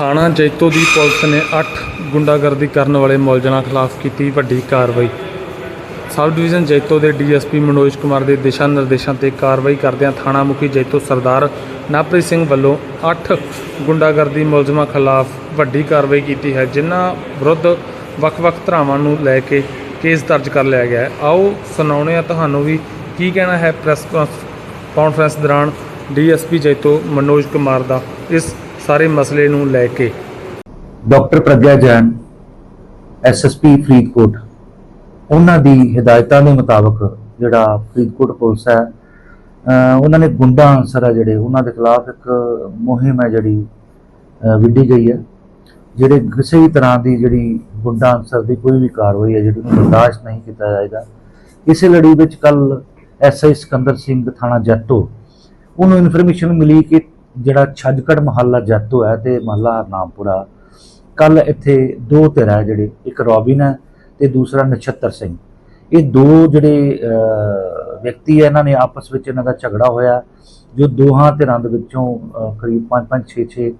ਥਾਣਾ ਜੈਤੋ ਦੀ ਪੁਲਿਸ ਨੇ 8 ਗੁੰਡਾਗਰਦੀ ਕਰਨ ਵਾਲੇ ਮੁਲਜ਼ਮਾਂ ਖਿਲਾਫ ਕੀਤੀ ਵੱਡੀ ਕਾਰਵਾਈ। ਸਬ ਡਿਵੀਜ਼ਨ ਜੈਤੋ ਦੇ ਡੀਐਸਪੀ ਮਨੋਜ ਕੁਮਾਰ ਦੇ ਦਿਸ਼ਾ ਨਿਰਦੇਸ਼ਾਂ ਤੇ ਕਾਰਵਾਈ ਕਰਦਿਆਂ ਥਾਣਾ ਮੁਖੀ ਜੈਤੋ ਸਰਦਾਰ ਨਾਪ੍ਰੀਤ ਸਿੰਘ ਵੱਲੋਂ 8 ਗੁੰਡਾਗਰਦੀ ਮੁਲਜ਼ਮਾਂ ਖਿਲਾਫ ਵੱਡੀ ਕਾਰਵਾਈ ਕੀਤੀ ਹੈ, ਜਿਨ੍ਹਾਂ ਵਿਰੁੱਧ ਵੱਖ-ਵੱਖ ਧਾਰਾਵਾਂ ਨੂੰ ਲੈ ਕੇ ਕੇਸ ਦਰਜ ਕਰ ਲਿਆ ਗਿਆ ਹੈ। ਆਓ ਸੁਣਾਉਂਦੇ ਹਾਂ ਤੁਹਾਨੂੰ ਵੀ ਕੀ ਕਹਿਣਾ ਹੈ ਪ੍ਰੈਸ ਕਾਨਫਰੰਸ ਦੌਰਾਨ ਡੀਐਸਪੀ ਜੈਤੋ ਮਨੋਜ ਕੁਮਾਰ ਦਾ ਇਸ ਸਾਰੇ ਮਸਲੇ ਨੂੰ ਲੈ ਕੇ। ਡਾਕਟਰ ਪ੍ਰਗਿਆ ਜੈਨ ਐਸਐਸਪੀ ਫਰੀਦਕੋਟ, ਉਹਨਾਂ ਦੀ ਹਦਾਇਤਾਂ ਦੇ ਮੁਤਾਬਕ ਜਿਹੜਾ ਫਰੀਦਕੋਟ ਪੁਲਿਸ ਹੈ ਉਹਨਾਂ ਨੇ ਗੁੰਡਾ ਅਨਸਰ ਹੈ ਜਿਹੜੇ, ਉਹਨਾਂ ਦੇ ਖਿਲਾਫ ਇੱਕ ਮੁਹਿੰਮ ਹੈ ਜਿਹੜੀ ਵਿੱਢੀ ਗਈ ਹੈ, ਜਿਹੜੇ ਕਿਸੇ ਵੀ ਤਰ੍ਹਾਂ ਦੀ ਜਿਹੜੀ ਗੁੰਡਾ ਅਨਸਰ ਦੀ ਕੋਈ ਵੀ ਕਾਰਵਾਈ ਹੈ, ਜਿਹੜੀ ਉਹਨੂੰ ਬਰਦਾਸ਼ਤ ਨਹੀਂ ਕੀਤਾ ਜਾਏਗਾ, ਇਸੇ ਲੜੀ ਵਿੱਚ ਕੱਲ ਐਸਆਈ ਸਿਕੰਦਰ ਸਿੰਘ ਥਾਣਾ ਜੱਤੋ, ਉਹਨੂੰ ਇਨਫੋਰਮੇਸ਼ਨ ਮਿਲੀ ਕਿ ਜਿਹੜਾ ਛੱਜਕੜ ਮਹੱਲਾ ਜੱਤੋ ਹੈ ਤੇ ਮਹੱਲਾ ਹਰਨਾਮਪੁਰਾ ਕੱਲ ਇੱਥੇ ਦੋ ਧਿਰ ਹੈ ਜਿਹੜੇ, ਇੱਕ ਰੋਬਿਨ ਹੈ ਤੇ ਦੂਸਰਾ ਨਛੱਤਰ ਸਿੰਘ। ਇਹ ਦੋ ਜਿਹੜੇ ਵਿਅਕਤੀ ਹੈ, ਇਹਨਾਂ ਨੇ ਆਪਸ ਵਿੱਚ ਇਹਨਾਂ ਦਾ ਝਗੜਾ ਹੋਇਆ, ਜੋ ਦੋਹਾਂ ਧਿਰਾਂ ਦੇ ਵਿੱਚੋਂ ਕਰੀਬ 5 5 6 6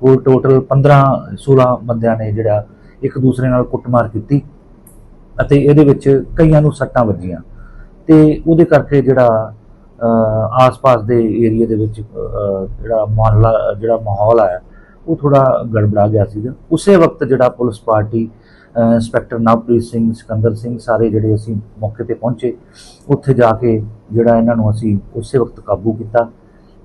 ਕੋਲ ਟੋਟਲ 15 16 ਬੰਦਿਆਂ ਨੇ ਜਿਹੜਾ ਇੱਕ ਦੂਸਰੇ ਨਾਲ ਕੁੱਟਮਾਰ ਕੀਤੀ ਅਤੇ ਇਹਦੇ ਵਿੱਚ ਕਈਆਂ ਨੂੰ ਸੱਟਾਂ ਵੱਜੀਆਂ। ਤੇ ਉਹਦੇ ਕਰਕੇ ਜਿਹੜਾ ਆਸ-ਪਾਸ ਦੇ ਏਰੀਆ ਦੇ ਵਿੱਚ ਜਿਹੜਾ ਮਾਹੌਲ ਜਿਹੜਾ ਮਾਹੌਲ ਆਇਆ, ਉਹ ਥੋੜਾ ਗੜਬੜਾ ਗਿਆ ਸੀਗਾ। ਉਸੇ ਵਕਤ ਜਿਹੜਾ police party inspector Navpreet Singh, Sikandar Singh ਸਾਰੇ ਜਿਹੜੇ ਅਸੀਂ ਮੌਕੇ ਤੇ ਪਹੁੰਚੇ, ਉੱਥੇ ਜਾ ਕੇ ਜਿਹੜਾ ਇਹਨਾਂ ਨੂੰ ਅਸੀਂ ਉਸੇ ਵਕਤ ਕਾਬੂ ਕੀਤਾ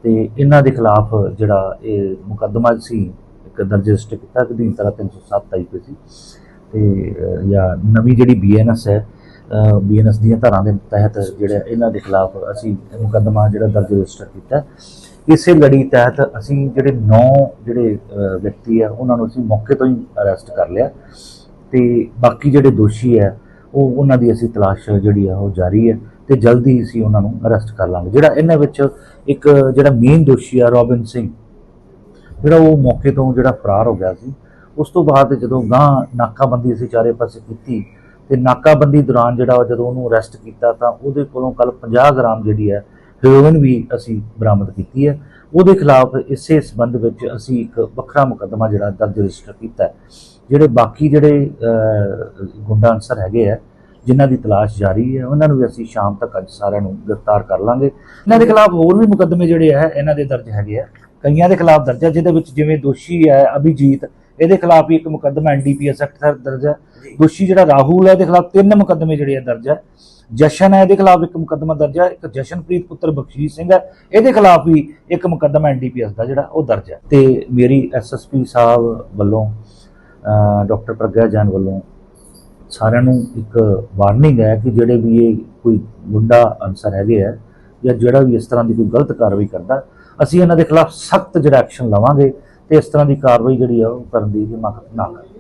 ਤੇ ਇਹਨਾਂ ਦੇ ਖਿਲਾਫ ਜਿਹੜਾ ਇਹ ਮੁਕੱਦਮਾ ਸੀ, ਇੱਕ ਦਰਜ ਰਜਿਸਟਰ ਕੀਤਾ ਕਿ ਦੀ ਤਰ੍ਹਾਂ 307 ਆਈ ਪਈ ਸੀ ਤੇ ਜਾਂ ਨਵੀਂ ਜਿਹੜੀ ਬੀਐਨਐਸ ਹੈ ਬੀਐਨਐਸ ਦੀਆਂ ਧਾਰਾਂ ਦੇ ਤਹਿਤ ਜਿਹੜਾ ਇਹਨਾਂ ਦੇ ਖਿਲਾਫ ਅਸੀਂ ਮੁਕੱਦਮਾ ਜਿਹੜਾ ਦਰਜ ਰਜਿਸਟਰ ਕੀਤਾ ਇਸੇ ਲੜੀ ਤਹਿਤ ਅਸੀਂ ਜਿਹੜੇ 9 ਜਿਹੜੇ ਵਿਅਕਤੀ ਆ, ਉਹਨਾਂ ਨੂੰ ਅਸੀਂ ਮੌਕੇ ਤੋਂ ਹੀ ਅਰੈਸਟ ਕਰ ਲਿਆ। ਤੇ ਬਾਕੀ ਜਿਹੜੇ ਦੋਸ਼ੀ ਹੈ ਉਹ ਉਹਨਾਂ ਦੀ ਅਸੀਂ ਤਲਾਸ਼ ਜਿਹੜੀ ਆ, ਉਹ ਜਾਰੀ ਹੈ ਤੇ ਜਲਦੀ ਅਸੀਂ ਉਹਨਾਂ ਨੂੰ ਅਰੈਸਟ ਕਰ ਲਾਂਗੇ। ਜਿਹੜਾ ਇਹਨਾਂ ਵਿੱਚ ਇੱਕ ਜਿਹੜਾ ਮੇਨ ਦੋਸ਼ੀ ਆ, ਰੋਬਿਨ ਸਿੰਘ, ਜਿਹੜਾ ਉਹ ਮੌਕੇ ਤੋਂ ਜਿਹੜਾ ਫਰਾਰ ਹੋ ਗਿਆ ਸੀ, ਉਸ ਤੋਂ ਬਾਅਦ ਜਦੋਂ ਗਾਂ ਨਾਕਾਬੰਦੀ ਅਸੀਂ ਚਾਰੇ ਪਾਸੇ ਕੀਤੀ ਤੇ ਨਾਕਾਬੰਦੀ ਦੌਰਾਨ ਜਿਹੜਾ ਉਹ ਜਦੋਂ ਉਹਨੂੰ ਅਰੈਸਟ ਕੀਤਾ ਤਾਂ ਉਹਦੇ ਕੋਲੋਂ ਕੱਲ 50 ਗ੍ਰਾਮ ਜਿਹੜੀ ਹੈ ਹੈਰੋਇਨ ਵੀ ਅਸੀਂ ਬਰਾਮਦ ਕੀਤੀ ਹੈ। ਉਹਦੇ ਖਿਲਾਫ ਇਸੇ ਸਬੰਧ ਵਿੱਚ ਅਸੀਂ ਇੱਕ ਵੱਖਰਾ ਮੁਕੱਦਮਾ ਜਿਹੜਾ ਦਰਜ ਰਜਿਸਟਰ ਕੀਤਾ ਜਿਹੜੇ ਬਾਕੀ ਜਿਹੜੇ ਗੁੰਡਾ ਅਨਸਰ ਹੈਗੇ ਆ ਜਿਨ੍ਹਾਂ ਦੀ ਤਲਾਸ਼ ਜਾਰੀ ਹੈ, ਉਹਨਾਂ ਨੂੰ ਵੀ ਅਸੀਂ ਸ਼ਾਮ ਤੱਕ ਅੱਜ ਸਾਰਿਆਂ ਨੂੰ ਗ੍ਰਿਫਤਾਰ ਕਰ ਲਾਂਗੇ। ਇਹਨਾਂ ਦੇ ਖਿਲਾਫ ਹੋਰ ਵੀ ਮੁਕੱਦਮੇ ਜਿਹੜੇ ਹੈ, ਇਹਨਾਂ ਦੇ ਦਰਜ ਹੈਗੇ ਆ ਕਈਆਂ ਦੇ ਖਿਲਾਫ ਦਰਜ ਹੈ, ਜਿਹਦੇ ਵਿੱਚ ਜਿਵੇਂ ਦੋਸ਼ੀ ਹੈ ਅਭਿਜੀਤ ਇਹਦੇ ਖਿਲਾਫ ਵੀ ਇੱਕ ਮੁਕੱਦਮਾ ਐਨਡੀਪੀਐਸ ਐਕਟ ਤਹਿਤ ਦਰਜ ਹੈ। ਦੋਸ਼ੀ ਜਿਹੜਾ ਰਾਹੁਲ ਹੈ ਇਹਦੇ ਖਿਲਾਫ ਤਿੰਨ ਮੁਕੱਦਮੇ ਜਿਹੜੇ ਆ ਦਰਜ ਹੈ। ਜਸ਼ਨ ਹੈ ਇਹਦੇ ਖਿਲਾਫ ਇੱਕ ਮੁਕੱਦਮਾ ਦਰਜ ਹੈ। ਇੱਕ ਜਸ਼ਨਪ੍ਰੀਤ ਪੁੱਤਰ ਬਖਸ਼ੀਸ਼ ਸਿੰਘ ਹੈ। ਇਹਦੇ ਖਿਲਾਫ ਵੀ ਇੱਕ ਮੁਕੱਦਮਾ ਐਨਡੀਪੀਐਸ ਦਾ ਜਿਹੜਾ ਉਹ ਦਰਜ ਹੈ। ਤੇ ਮੇਰੀ ਐਸਐਸਪੀ ਸਾਹਿਬ ਵੱਲੋਂ ਡਾਕਟਰ ਪ੍ਰਗਿਆ ਜੈਨ ਵੱਲੋਂ ਸਾਰਿਆਂ ਨੂੰ ਇੱਕ ਵਾਰਨਿੰਗ ਹੈ ਕਿ ਜਿਹੜੇ ਵੀ ਇਹ ਕੋਈ ਗੁੰਡਾ ਅਨਸਰ ਹੈਗੇ ਆ ਜਾਂ ਜਿਹੜਾ ਵੀ ਇਸ ਤਰ੍ਹਾਂ ਦੀ ਕੋਈ ਗਲਤ ਕਾਰਵਾਈ ਕਰਦਾ ਅਸੀਂ ਇਹਨਾਂ ਦੇ ਖਿਲਾਫ ਸਖਤ ਜਿਹੜਾ ਐਕਸ਼ਨ ਲਵਾਂਗੇ। ਇਸ ਤਰ੍ਹਾਂ ਦੀ ਕਾਰਵਾਈ ਜਿਹੜੀ ਆ ਉਹ ਕਰਨ ਦੀ ਹਿੰਮਤ ਨਾ ਕਰਨ